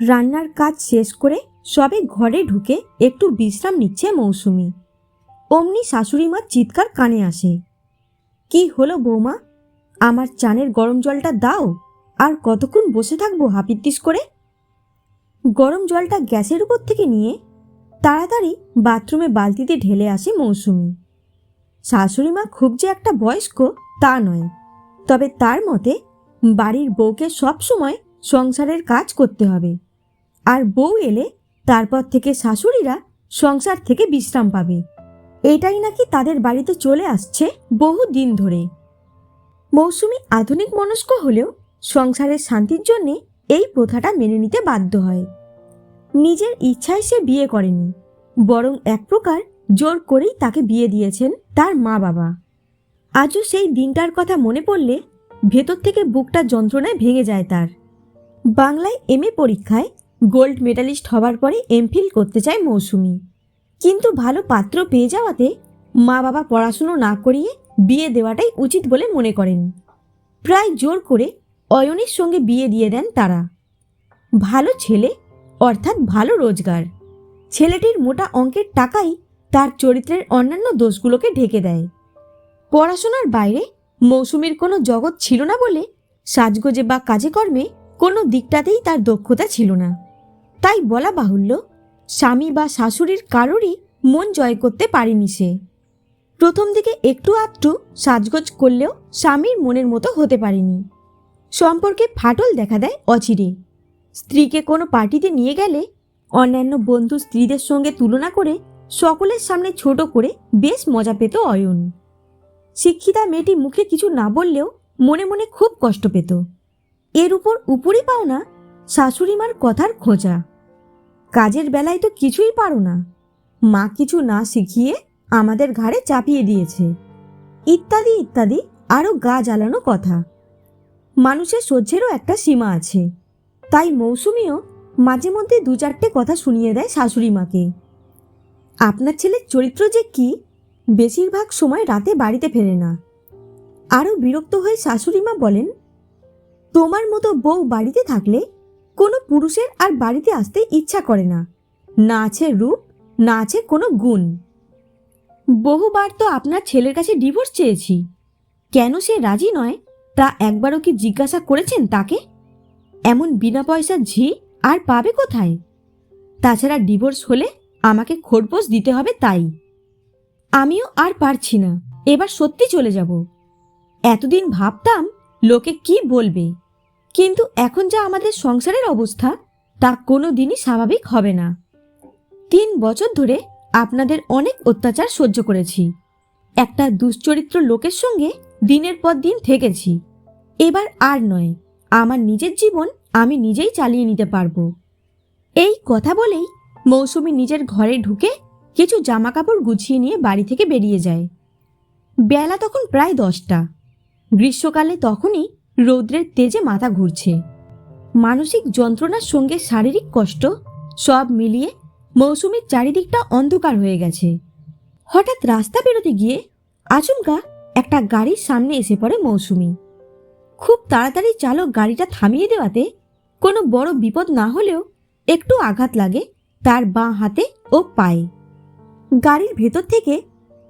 রান্নার কাজ শেষ করে সবে ঘরে ঢুকে একটু বিশ্রাম নিচ্ছে মৌসুমি। অমনি শাশুড়ি মার চিৎকার কানে আসে। কি হলো বৌমা? আমার চানের গরম জলটা দাও, আর কতক্ষণ বসে থাকব হাপিত্তিস করে? গরম জলটা গ্যাসের উপর থেকে নিয়ে তাড়াতাড়ি বাথরুমে বালতিতে ঢেলে আসে মৌসুমি। শাশুড়ি মা খুব যে একটা বয়স্ক তা নয়, তবে তার মতে বাড়ির বউকে সব সময় সংসারের কাজ করতে হবে। আর বউ এলে তারপর থেকে শাশুড়িরা সংসার থেকে বিশ্রাম পাবে। এটাই নাকি তাদের বাড়িতে চলে আসছে বহু দিন ধরে। মৌসুমি আধুনিক মনস্ক হলেও সংসারের শান্তির জন্যে এই প্রথাটা মেনে নিতে বাধ্য হয়। নিজের ইচ্ছায় সে বিয়ে করেনি, বরং এক প্রকার জোর করেই তাকে বিয়ে দিয়েছেন তার মা বাবা আজও সেই দিনটার কথা মনে পড়লে ভেতর থেকে বুকটা যন্ত্রণায় ভেঙে যায় তার। বাংলায় এমএ পরীক্ষায় গোল্ড মেডালিস্ট হবার পরে এমফিল করতে চায় মৌসুমি। কিন্তু ভালো পাত্র পেয়ে যাওয়াতে মা বাবা পড়াশুনো না করিয়ে বিয়ে দেওয়াটাই উচিত বলে মনে করেন। প্রায় জোর করে অয়নের সঙ্গে বিয়ে দিয়ে দেন তারা। ভালো ছেলে, অর্থাৎ ভালো রোজগার। ছেলেটির মোটা অঙ্কের টাকাই তার চরিত্রের অন্যান্য দোষগুলোকে ঢেকে দেয়। পড়াশোনার বাইরে মৌসুমীর কোনো জগৎ ছিল না বলে সাজগোজে বা কাজে কর্মে কোনো দিকটাতেই তার দক্ষতা ছিল না। তাই বলা বাহুল্য, স্বামী বা শাশুড়ির কারোরই মন জয় করতে পারেনি সে। প্রথম দিকে একটু আধটু সাজগোজ করলেও স্বামীর মনের মতো হতে পারেনি। সম্পর্কে ফাটল দেখা দেয় অচিরে। স্ত্রীকে কোনো পার্টিতে নিয়ে গেলে অন্যান্য বন্ধু স্ত্রীদের সঙ্গে তুলনা করে সকলের সামনে ছোট করে বেশ মজা পেত অয়ন। শিক্ষিতা মেয়েটি মুখে কিছু না বললেও মনে মনে খুব কষ্ট পেত। এর উপর উপরই পাও না শাশুড়িমার কথার খোঁজা। কাজের বেলায় তো কিছুই পারো না। মা কিছু না শিখিয়ে আমাদের ঘাড়ে চাপিয়ে দিয়েছে। ইত্যাদি ইত্যাদি আরও গা জ্বালানো কথা। মানুষের সহ্যেরও একটা সীমা আছে। তাই মৌসুমিও মাঝে মধ্যে দু চারটে কথা শুনিয়ে দেয় শাশুড়ি মাকে। আপনার ছেলের চরিত্র যে কি, বেশিরভাগ সময় রাতে বাড়িতে ফেরে না। আরও বিরক্ত হয়ে শাশুড়ি মা বলেন, তোমার মতো বউ বাড়িতে থাকলে কোনো পুরুষের আর বাড়িতে আসতে ইচ্ছা করে না। না আছে রূপ, না আছে কোনো গুণ। বহুবার তো আপনার ছেলের কাছে ডিভোর্স চেয়েছি। কেন সে রাজি নয়, তা একবারও কি জিজ্ঞাসা করেছেন তাকে? এমন বিনা পয়সার ঝি আর পাবে কোথায়? তাছাড়া ডিভোর্স হলে আমাকে খোরপোশ দিতে হবে তাই। আমিও আর পারছি না, এবার সত্যি চলে যাব। এতদিন ভাবতাম, লোকে কি বলবে? কিন্তু এখন যা আমাদের সংসারের অবস্থা, তা কোনো দিনই স্বাভাবিক হবে না। তিন বছর ধরে আপনাদের অনেক অত্যাচার সহ্য করেছি। একটা দুশ্চরিত্র লোকের সঙ্গে দিনের পর দিন থেকেছি। এবার আর নয়, আমার নিজের জীবন আমি নিজেই চালিয়ে নিতে পারব। এই কথা বলেই মৌসুমি নিজের ঘরে ঢুকে কিছু জামাকাপড় গুছিয়ে নিয়ে বাড়ি থেকে বেরিয়ে যায়। বেলা তখন প্রায় দশটা। গ্রীষ্মকালে তখনই রৌদ্রের তেজে মাথা ঘুরছে। মানসিক যন্ত্রণার সঙ্গে শারীরিক কষ্ট সব মিলিয়ে মৌসুমীর চারিদিকটা অন্ধকার হয়ে গেছে। হঠাৎ রাস্তা বেরোতে গিয়ে আচমকা একটা গাড়ির সামনে এসে পড়ে মৌসুমি। খুব তাড়াতাড়ি চালক গাড়িটা থামিয়ে দেওয়াতে কোনো বড় বিপদ না হলেও একটু আঘাত লাগে তার বাঁ হাতে ও পায়ে। গাড়ির ভেতর থেকে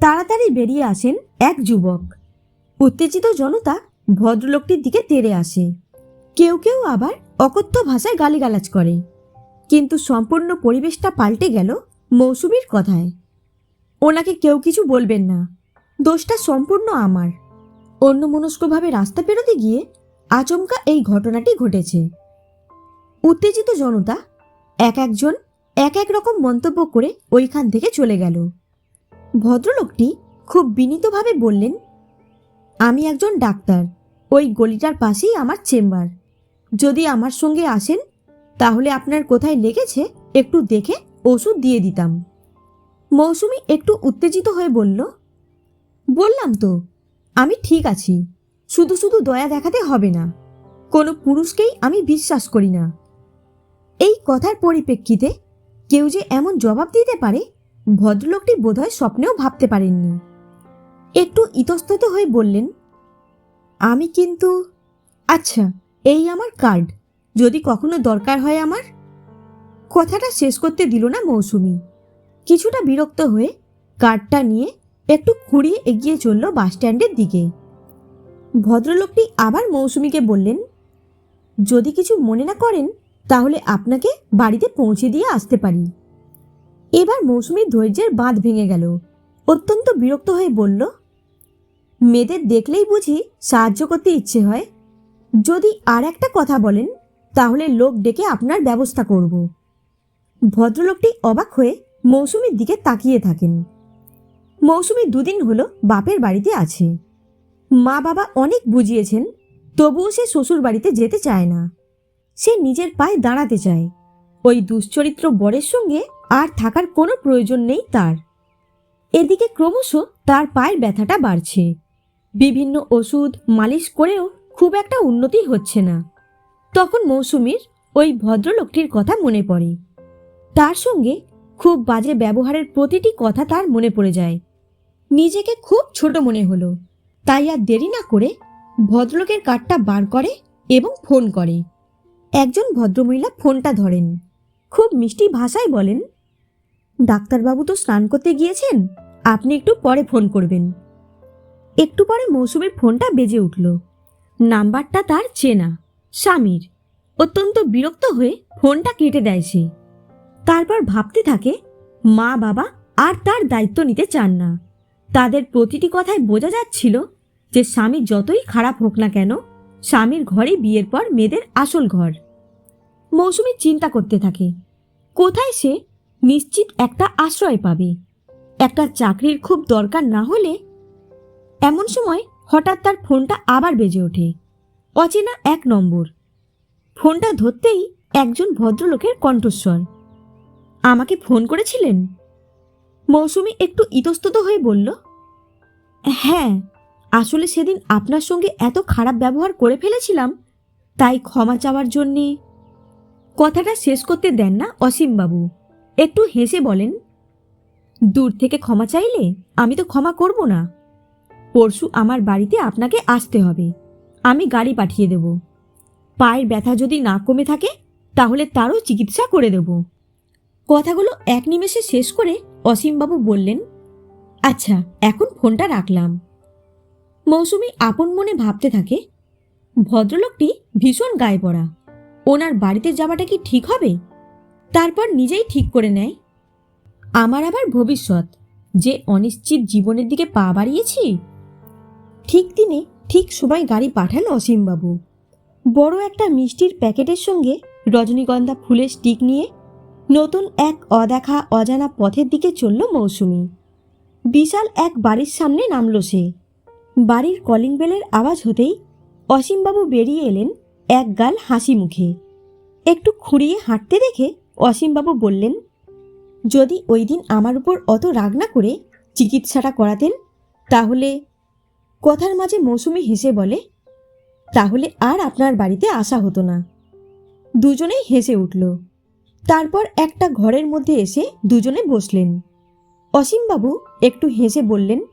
তাড়াতাড়ি বেরিয়ে আসেন এক যুবক। উত্তেজিত জনতা ভদ্রলোকটির দিকে তেড়ে আসে। কেউ কেউ আবার অকথ্য ভাষায় গালিগালাজ করে। কিন্তু সম্পূর্ণ পরিবেশটা পাল্টে গেল মৌসুমীর কথায়। ওনাকে কেউ কিছু বলবেন না। দোষটা সম্পূর্ণ আমার। অন্যমনস্কভাবে রাস্তা পেরোতে গিয়ে আচমকা এই ঘটনাটি ঘটেছে। উত্তেজিত জনতা এক একজন এক এক রকম মন্তব্য করে ওইখান থেকে চলে গেল। ভদ্রলোকটি খুব বিনীতভাবে বললেন, আমি একজন ডাক্তার। ওই গলিটার পাশেই আমার চেম্বার। যদি আমার সঙ্গে আসেন, তাহলে আপনার কোথায় লেগেছে একটু দেখে ওষুধ দিয়ে দিতাম। মৌসুমি একটু উত্তেজিত হয়ে বলল, বললাম তো, আমি ঠিক আছি, শুধু শুধু দয়া দেখাতে হবে না, কোনো পুরুষকেই আমি বিশ্বাস করি না। এই কথার পরিপ্রেক্ষিতে কেউ যে এমন জবাব দিতে পারে, ভদ্রলোকটি বোধহয় স্বপ্নেও ভাবতে পারেননি। একটু ইতস্তত হয়ে বললেন আমি কিন্তু আচ্ছা এই আমার কার্ড যদি কখনো দরকার হয় আমার? কথাটা শেষ করতে দিল না মৌসুমি। কিছুটা বিরক্ত হয়ে কার্ডটা নিয়ে একটু খুঁড়িয়ে এগিয়ে চলল বাস স্ট্যান্ডের দিকে। ভদ্রলোকটি আবার মৌসুমিকে বললেন, যদি কিছু মনে না করেন, তাহলে আপনাকে বাড়িতে পৌঁছে দিয়ে আসতে পারি। এবার মৌসুমির ধৈর্যের বাঁধ ভেঙে গেল। অত্যন্ত বিরক্ত হয়ে বলল মেয়েদের দেখলেই বুঝি সাহায্য করতে ইচ্ছে হয়। যদি আর একটা কথা বলেন, তাহলে লোক ডেকে আপনার ব্যবস্থা করব। ভদ্রলোকটি অবাক হয়ে মৌসুমীর দিকে তাকিয়ে থাকেন। মৌসুমি দুদিন হলো বাপের বাড়িতে আছে। মা বাবা অনেক বুঝিয়েছেন, তবুও সে শ্বশুর বাড়িতে যেতে চায় না। সে নিজের পায়ে দাঁড়াতে চায়। ওই দুশ্চরিত্র বরের সঙ্গে আর থাকার কোনো প্রয়োজন নেই তার। এদিকে ক্রমশ তার পায়ের ব্যথাটা বাড়ছে। বিভিন্ন ওষুধ মালিশ করেও খুব একটা উন্নতি হচ্ছে না। তখন মৌসুমীর ওই ভদ্রলোকটির কথা মনে পড়ে। তার সঙ্গে খুব বাজে ব্যবহারের প্রতিটি কথা তার মনে পড়ে যায়। নিজেকে খুব ছোট মনে হলো। তাই আর দেরি না করে ভদ্রলোকের কার্ডটা বার করে এবং ফোন করে। একজন ভদ্রমহিলা ফোনটা ধরেন। খুব মিষ্টি ভাষায় বলেন, ডাক্তারবাবু তো স্নান করতে গিয়েছেন, আপনি একটু পরে ফোন করবেন। একটু পরে মৌসুমীর ফোনটা বেজে উঠল। নাম্বারটা তার চেনা, স্বামীর। অত্যন্ত বিরক্ত হয়ে ফোনটা কেটে দেয় সে। তারপর ভাবতে থাকে, মা বাবা আর তার দায়িত্ব নিতে চান না। তাদের প্রতিটি কথায় বোঝা যাচ্ছিল যে স্বামী যতই খারাপ হোক না কেন, স্বামীর ঘরে বিয়ের পর মেয়েদের আসল ঘর। মৌসুমী চিন্তা করতে থাকে, কোথায় সে নিশ্চিত একটা আশ্রয় পাবে? একটা চাকরির খুব দরকার না হলে এমন সময় হঠাৎ তার ফোনটা আবার বেজে ওঠে। অচেনা এক নম্বর। ফোনটা ধরতেই একজন ভদ্রলোকের কণ্ঠস্বর। আমাকে ফোন করেছিলেন? মৌসুমি একটু ইতস্তত হয়ে বলল হ্যাঁ আসলে সেদিন আপনার সঙ্গে এত খারাপ ব্যবহার করে ফেলেছিলাম, তাই ক্ষমা চাওয়ার জন্যে। কথাটা শেষ করতে দেন না অসীমবাবু। একটু হেসে বলেন, দূর থেকে ক্ষমা চাইলে আমি তো ক্ষমা করব না। পরশু আমার বাড়িতে আপনাকে আসতে হবে। আমি গাড়ি পাঠিয়ে দেব। পায়ের ব্যথা যদি না কমে থাকে, তাহলে তারও চিকিৎসা করে দেব। কথাগুলো এক নিমেষে শেষ করে অসীমবাবু বললেন আচ্ছা এখন ফোনটা রাখলাম। মৌসুমি আপন মনে ভাবতে থাকে, ভদ্রলোকটি ভীষণ গায়ে পড়া। ওনার বাড়িতে যাওয়াটা কি ঠিক হবে? তারপর নিজেই ঠিক করে নেয়। আমার আবার ভবিষ্যৎ। যে অনিশ্চিত জীবনের দিকে পা বাড়িয়েছি ঠিক দিনে ঠিক সময় গাড়ি পাঠালো অসীমবাবু। বড় একটা মিষ্টির প্যাকেটের সঙ্গে রজনীগন্ধা ফুলের স্টিক নিয়ে নতুন এক অদেখা অজানা পথের দিকে চলল মৌসুমি। বিশাল এক বাড়ির সামনে নামল সে। বাড়ির কলিং বেলের আওয়াজ হতেই অসীমবাবু বেরিয়ে এলেন এক গাল হাসি মুখে। একটু খুঁড়িয়ে হাঁটতে দেখে অসীমবাবু বললেন, যদি ওই দিন আমার উপর অত রাগ না করে চিকিৎসাটা করাতেন, তাহলে কথার মাঝে মৌসুমি হেসে বলে, তাহলে আর আপনার বাড়িতে আসা হতো না। দুজনেই হেসে উঠল। তারপর একটা ঘরের মধ্যে এসে দুজনে বসলেন। অসীমবাবু একটু হেসে বললেন,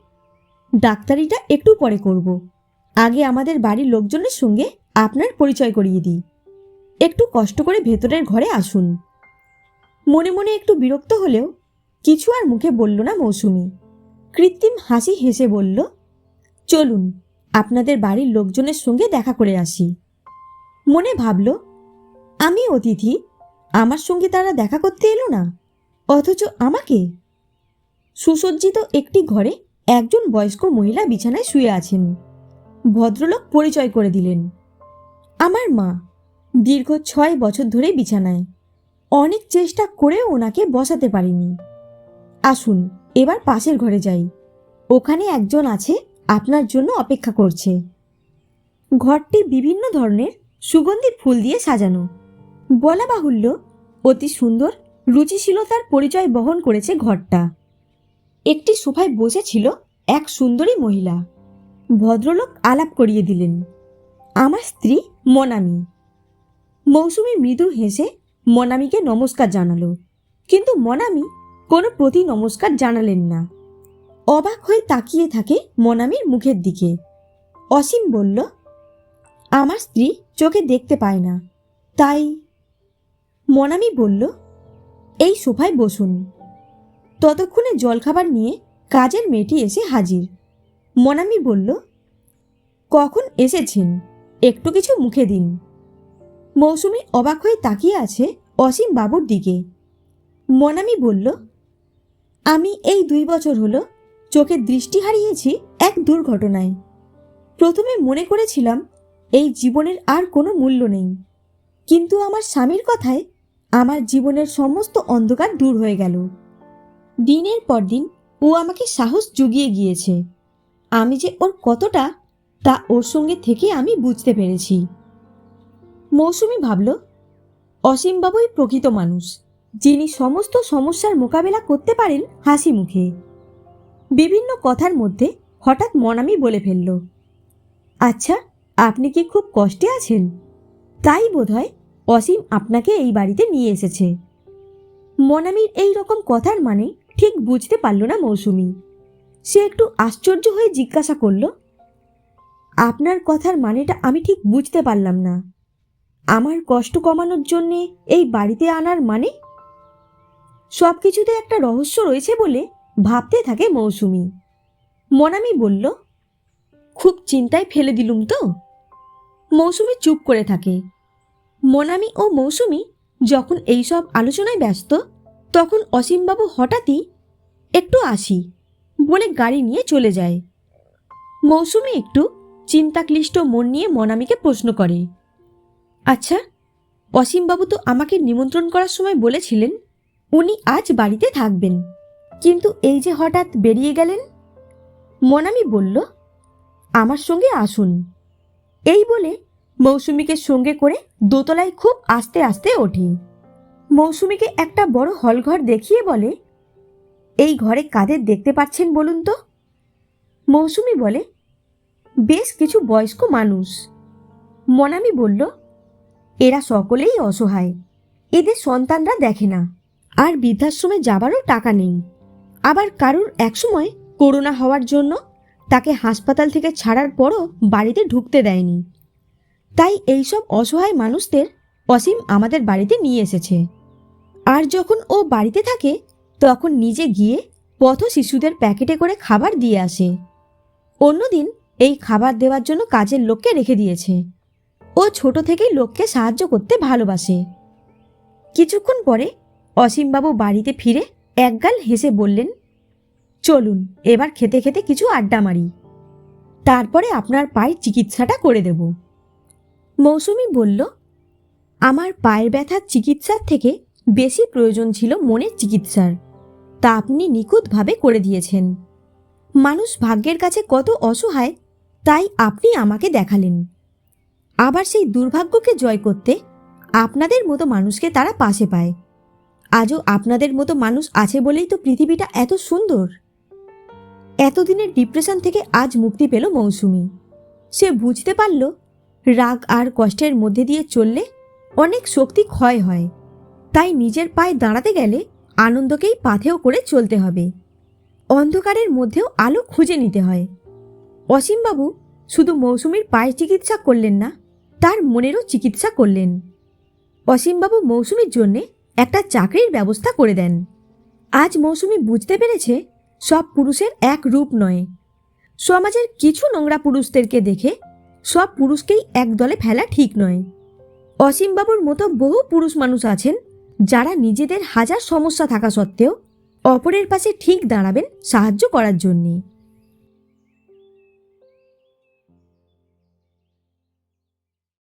ডাক্তারিটা একটু পরে করব। আগে আমাদের বাড়ির লোকজনের সঙ্গে আপনার পরিচয় করিয়ে দিই। একটু কষ্ট করে ভেতরের ঘরে আসুন। মনে মনে একটু বিরক্ত হলেও কিছু আর মুখে বলল না মৌসুমি। কৃত্রিম হাসি হেসে বলল চলুন, আপনাদের বাড়ির লোকজনের সঙ্গে দেখা করে আসি। মনে ভাবল, আমি অতিথি, আমার সঙ্গে তারা দেখা করতে এলো না, অথচ আমাকে। সুসজ্জিত একটি ঘরে একজন বয়স্ক মহিলা বিছানায় শুয়ে আছেন। ভদ্রলোক পরিচয় করে দিলেন। আমার মা দীর্ঘ ছয় বছর ধরে বিছানায়, অনেক চেষ্টা করেও ওনাকে বসাতে পারিনি। আসুন, এবার পাশের ঘরে যাই। ওখানে একজন আছে আপনার জন্য অপেক্ষা করছে। ঘরটি বিভিন্ন ধরনের সুগন্ধি ফুল দিয়ে সাজানো। বলা বাহুল্য, অতি সুন্দর, রুচিশীলতার পরিচয় বহন করেছে ঘরটা। একটি সোফায় বসেছিল এক সুন্দরী মহিলা। ভদ্রলোক আলাপ করিয়ে দিলেন, আমার স্ত্রী মনামি। মৌসুমি মৃদু হেসে মনামিকে নমস্কার জানালো। কিন্তু মনামি কোনো প্রতি নমস্কার জানালেন না। অবাক হয়ে তাকিয়ে থাকে মনামির মুখের দিকে। অসীম বলল, আমার স্ত্রী চোখে দেখতে পায় না। তাই? মনামি বলল, এই সোফায় বসুন। ততক্ষণে জলখাবার নিয়ে কাজের মেয়েটি এসে হাজির। মনামি বলল, কখন এসেছেন? একটু কিছু মুখে দিন। মৌসুমি অবাক হয়ে তাকিয়ে আছে অসীম বাবুর দিকে। মনামি বলল, আমি এই দুই বছর হলো চোখের দৃষ্টি হারিয়েছি এক দুর্ঘটনায়। প্রথমে মনে করেছিলাম, এই জীবনের আর কোনো মূল্য নেই। কিন্তু আমার স্বামীর কথায় আমার জীবনের সমস্ত অন্ধকার দূর হয়ে গেল। দিনের পর দিন ও আমাকে সাহস জুগিয়ে গিয়েছে। আমি যে ওর কতটা, তা ওর সঙ্গে থেকে আমি বুঝতে পেরেছি। মৌসুমি ভাবল, অসীমবাবুই প্রকৃত মানুষ, যিনি সমস্ত সমস্যার মোকাবেলা করতে পারেন হাসি মুখে। বিভিন্ন কথার মধ্যে হঠাৎ মনামি বলে ফেলল আচ্ছা আপনি কি খুব কষ্টে আছেন? তাই বোধহয় অসীম আপনাকে এই বাড়িতে নিয়ে এসেছে। মনামির এই রকম কথার মানে ঠিক বুঝতে পারল না মৌসুমি। সে একটু আশ্চর্য হয়ে জিজ্ঞাসা করল, আপনার কথার মানেটা আমি ঠিক বুঝতে পারলাম না। আমার কষ্ট কমানোর জন্যে এই বাড়িতে আনার মানে? সব কিছুতে একটা রহস্য রয়েছে বলে ভাবতে থাকে মৌসুমি। মনামি বলল, খুব চিন্তায় ফেলে দিলুম তো? মৌসুমি চুপ করে থাকে। মনামি ও মৌসুমি যখন এইসব আলোচনায় ব্যস্ত, তখন অসীমবাবু হঠাৎই, একটু আসি, বলে গাড়ি নিয়ে চলে যায়। মৌসুমি একটু চিন্তাক্লিষ্ট মন নিয়ে মনামিকে প্রশ্ন করে আচ্ছা অসীমবাবু তো আমাকে নিমন্ত্রণ করার সময় বলেছিলেন, উনি আজ বাড়িতে থাকবেন। কিন্তু এই যে হঠাৎ বেরিয়ে গেলেন? মনামি বলল, আমার সঙ্গে আসুন। এই বলে মৌসুমিকে সঙ্গে করে দোতলায় খুব আস্তে আস্তে ওঠে। মৌসুমিকে একটা বড় হলঘর দেখিয়ে বলে, এই ঘরে কাদের দেখতে পাচ্ছেন বলুন তো? মৌসুমি বলে, বেশ কিছু বয়স্ক মানুষ। মনামি বলল, এরা সকলেই অসহায়। এদের সন্তানরা দেখে না। আর বৃদ্ধাশ্রমে যাবারও টাকা নেই। আবার কারুর একসময় করোনা হওয়ার জন্য তাকে হাসপাতাল থেকে ছাড়ার পরও বাড়িতে ঢুকতে দেয়নি। তাই এইসব অসহায় মানুষদের অসীম আমাদের বাড়িতে নিয়ে এসেছে। আর যখন ও বাড়িতে থাকে, তখন নিজে গিয়ে পথ শিশুদের প্যাকেটে করে খাবার দিয়ে আসে। অন্যদিন এই খাবার দেওয়ার জন্য কাজের লোককে রেখে দিয়েছে। ও ছোট থেকেই লোককে সাহায্য করতে ভালোবাসে। কিছুক্ষণ পরে অসীমবাবু বাড়িতে ফিরে একগাল হেসে বললেন, চলুন, এবার খেতে খেতে কিছু আড্ডা মারি। তারপরে আপনার পায়ের চিকিৎসাটা করে দেব। মৌসুমি বলল, আমার পায়ের ব্যথার চিকিৎসার থেকে বেশি প্রয়োজন ছিল মনের চিকিৎসার। তা আপনি নিখুঁতভাবে করে দিয়েছেন। মানুষ ভাগ্যের কাছে কত অসহায়, তাই আপনি আমাকে দেখালেন। আবার সেই দুর্ভাগ্যকে জয় করতে আপনাদের মতো মানুষকে তারা পাশে পায়। আজও আপনাদের মতো মানুষ আছে বলেই তো পৃথিবীটা এত সুন্দর। এতদিনের ডিপ্রেশন থেকে আজ মুক্তি পেল মৌসুমি। সে বুঝতে পারল, রাগ আর কষ্টের মধ্যে দিয়ে চললে অনেক শক্তি ক্ষয় হয়। তাই নিজের পায়ে দাঁড়াতে গেলে আনন্দকেই পাথেও করে চলতে হবে। অন্ধকারের মধ্যেও আলো খুঁজে নিতে হয়। অসীমবাবু শুধু মৌসুমীর পায়ের চিকিৎসা করলেন না, তার মনেরও চিকিৎসা করলেন। অসীমবাবু মৌসুমীর জন্যে একটা চাকরির ব্যবস্থা করে দেন। আজ মৌসুমি বুঝতে পেরেছে সব পুরুষের এক রূপ নয়। সমাজের কিছু নোংরা পুরুষদেরকে দেখে সব পুরুষকেই এক দলে ফেলা ঠিক নয়। অসীমবাবুর মতো বহু পুরুষ মানুষ আছেন যারা নিজেদের হাজার সমস্যা থাকা সত্ত্বেও অপরের পাশে ঠিক দাঁড়াবেন সাহায্য করার জন্যে।